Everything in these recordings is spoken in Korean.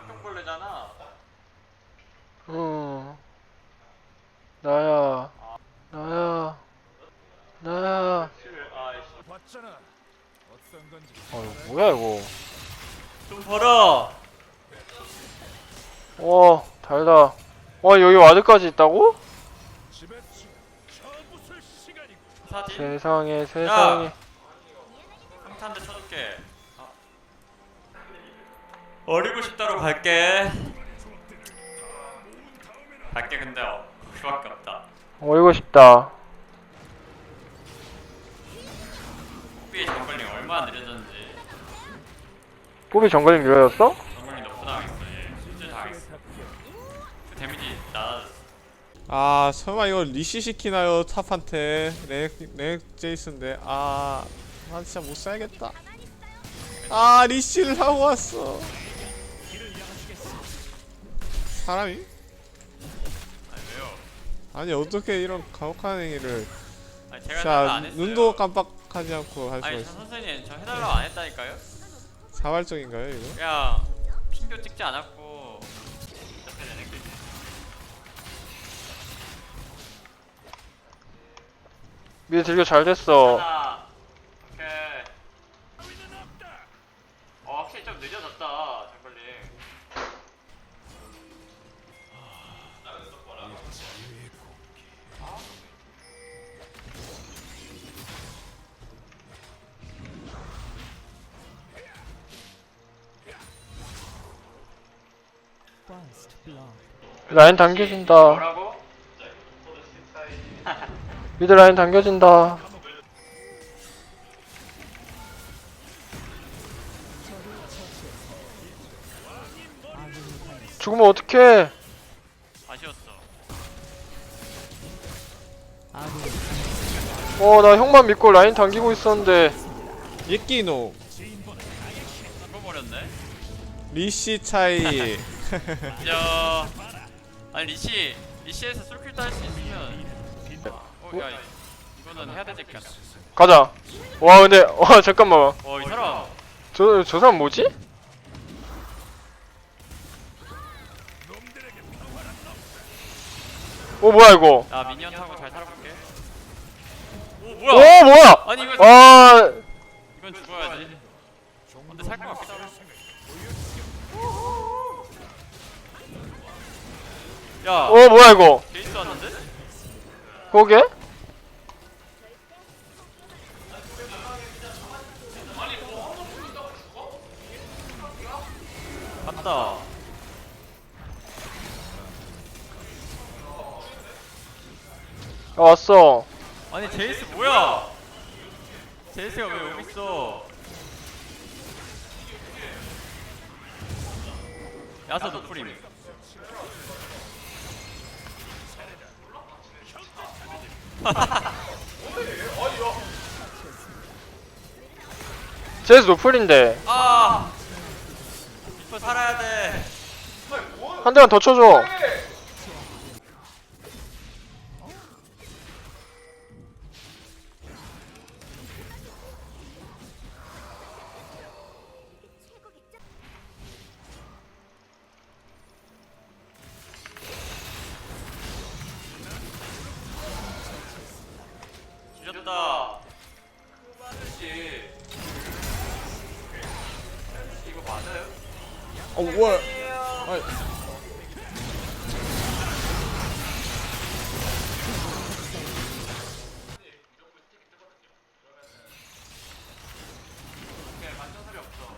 악동벌레잖아. 어. 나야. 나야. 나야. 실, 아이씨. 봤잖아. 어떤 건지. 어, 뭐야, 이거. 좀 벌어. 와, 달다. 와, 여기 와드까지 있다고? 집에 시간이고. 사진. 세상에, 세상에. 한탄대 쳐줄게. 아. 어리고 싶다로 갈게. 갈게 근데 어, 그밖에 없다. 어이고 싶다. 삐의 정글링 얼마나 느려졌는지. 뽀비 정글링 밀어졌어? 정글링 너프 당했어 얘. 실제 당했어. 그 데미지 낮아졌어. 아 설마 이거 리시 시키나요 탑한테 렉, 렉 제이슨데 아, 아 진짜 못 살겠다 아 리시를 하고 왔어 사람이? 아니 왜요? 아니 어떻게 이런 가혹한 행위를 아니 제가 해달라 자 안 했어요. 눈도 깜빡하지 않고 할 수가 아니 저 있어 선생님 저 해달라고 안 했다니까요? 자발적인가요 이거? 그냥 핑도 찍지 않았고 어차피 내는 게 미드 딜교 잘 됐어. 하나 오케이 어 확실히 좀 늦어졌다 라인 당겨진다. 미드 라인 당겨진다. 죽으면 어떡해. 아쉬웠어 어, 나 형만 믿고 라인 당기고 있었는데. 예끼노 죽어버렸네 리시 차이 야 아니 리시 리시에서 솔킬도 할 수 있으면 어 야 이거는 해야 되지 않나 가자. 와, 근데, 와, 잠깐만. 어이 사람 저, 저 사람 뭐지? 어, 뭐야, 이거. 나 미니언 타고 잘 살아볼게 오 오, 뭐야 뭐야! 아니 이거 아, 이건 죽어야지 근데 살것 같기도 하고 야 어, 뭐야, 이거. 게이트 왔는데? 거기에? 갔다 아, 왔어. 아니 제이스 뭐야 제이스가 왜 여기 있어 야사 노프림 제스 노플인데. 아 이거 살아야 돼 한 대만 더 쳐줘. 어 뭐야 아이,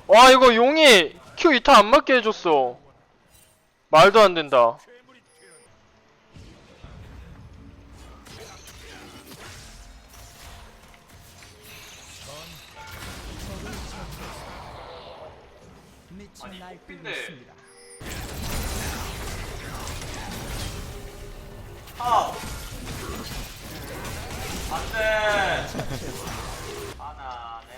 와, 이거 용이 Q 2타 안 맞게 해줬어. 말도 안 된다. 아니 근데. 아 안돼. 하나네.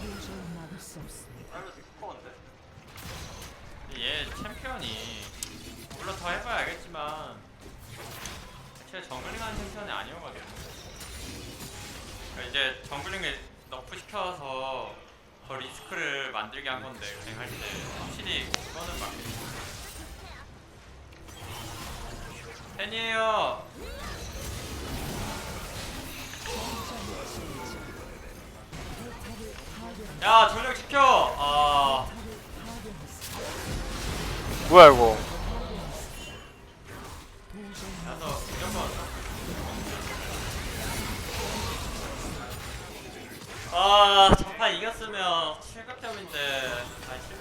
템이 없었는데 나는 스코어인데. 얘 챔피언이. 물론 더 해봐야 알겠지만 제 정글링 하는 챔피언이 아니어가지고 이제 정글링을 너프 시켜서 더 리스크를 만들게 한 건데 그냥 할때 확실히 그거는 막 팬이에요. 야 전력 시켜. 아 뭐야 이거 아 전판 이겼으면 7극점인데. 아니 702